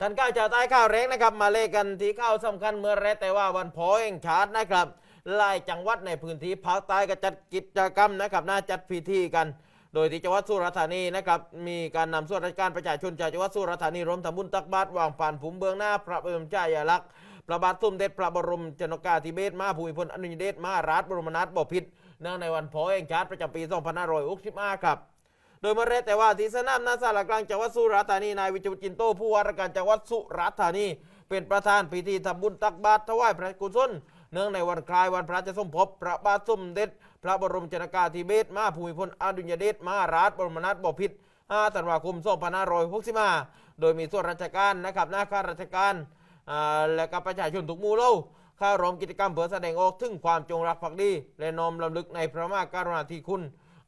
ท่านก้าวชาวใต้ข้าวแรงนะครับ มาเลขกันที่ข้าวสำคัญเมื่อแรกแต่ว่าวันพอแห่งชาตินะครับหลายจังหวัดในพื้นที่ภาคใต้ก็จัดกิจกรรมนะครับน่าจัดพิธีกัน โดยที่จังหวัดสุราษฎร์ธานีนะครับมีการนำส่วนราชการประชาชนจากจังหวัดสุราษฎร์ธานีรวมทำบุญตักบาตรวางผ่านผุมเบื้องหน้า พระบรมฉายาลักษณ์พระบาทสมเด็จพระบรมชนกาธิเบศรมาภูมิพลอดุลยเดชมาราชบรมนาถบพิตรเนื่องในวันพอแห่งชาติประจำปี 2565 ครับ โดยเมื่อแรกแต่ว่าที่สนามหนาสารกลางจังหวัดสุราษฎร์ธานีนายวิจิตรจินโตผู้ว่าราชการจังหวัดสุราษฎร์ธานี เป็นประธานพิธีทำบุญตักบาตรถวายพระกุศลเนื่องในวันคล้ายวันพระราชสมภพพระบาทสมเด็จพระบรมชนกาธิเบศรมาภูมิพลอดุลยเดชมหาราชบรมนาถบพิตร5ธันวาคม2565โดยมีส่วนราชการนะครับหน้าข้าราชการและกับประชาชนทุกหมู่เหล่าข้าร่วมกิจกรรมเพื่อแสดงออกถึงความจงรักภักดี และน้อมรำลึกในพระมหากรุณาธิคุณ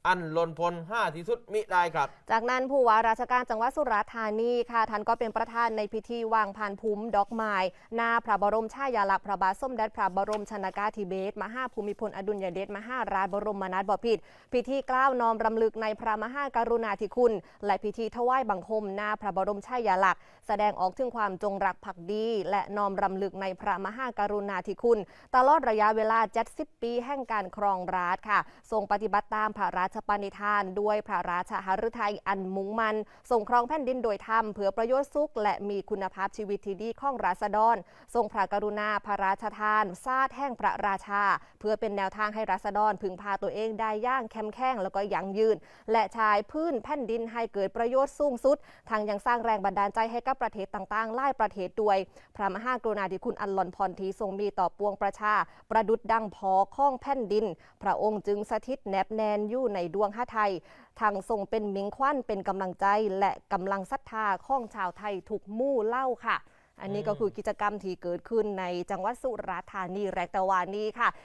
อันล้นพ้นห้าที่สุดมิได้ครับ จากนั้นผู้ว่าราชการจังหวัดสุราษฎร์ธานีค่ะท่านก็เป็นประธานในพิธีวางพานภูมิดอกไม้หน้าพระบรมฉายาลักษณ์พระบาทสมเด็จพระบรมชนากาธิเบศรมหาภูมิพลอดุลยเดชมหาราชบรมนาถบพิตรพิธีกล้าวน้อมรำลึกในพระมหากรุณาธิคุณ และพิธีถวายบังคมหน้าพระบรมฉายาลักษณ์แสดงออกถึงความจงรักภักดี และน้อมรำลึกในพระมหากรุณาธิคุณ ตลอดระยะเวลา 70 ปีแห่งการครองราชค่ะทรงปฏิบัติตามพระราชปณิธาน ด้วยพระราชหฤทัยอันมุ่งมันทรงครองแผ่นดินโดยธรรมเพื่อประโยชน์สุข และมีคุณภาพชีวิตที่ดีของราษฎร ทรงพระกรุณาพระราชทานซาดแห่งพระราชา เพื่อเป็นแนวทางให้ราษฎรพึงพาตัวเองได้ย่างแข็งแข็งแล้วก็ยั่งยืน และชายพื้นแผ่นดินให้เกิดประโยชน์สูงสุดทางยังสร้างแรงบันดาลใจให้กับประเทศต่างๆหลายประเทศด้วย พระมหากรุณาธิคุณอันหล่อนพรทีทรงมีต่อปวงประชา ประดุดดังพอข้องแผ่นดิน พระองค์จึงสถิตแนบแนนอยู่ในดวงหะไทย ทางทรงเป็นมิงควันเป็นกำลังใจและกำลังศรัทธาของชาวไทยถูกมู่เล่าค่ะ อันนี้ก็คือกิจกรรมที่เกิดขึ้นในจังหวัดสุราษฎร์ธานีแรกตะวันนี้ค่ะ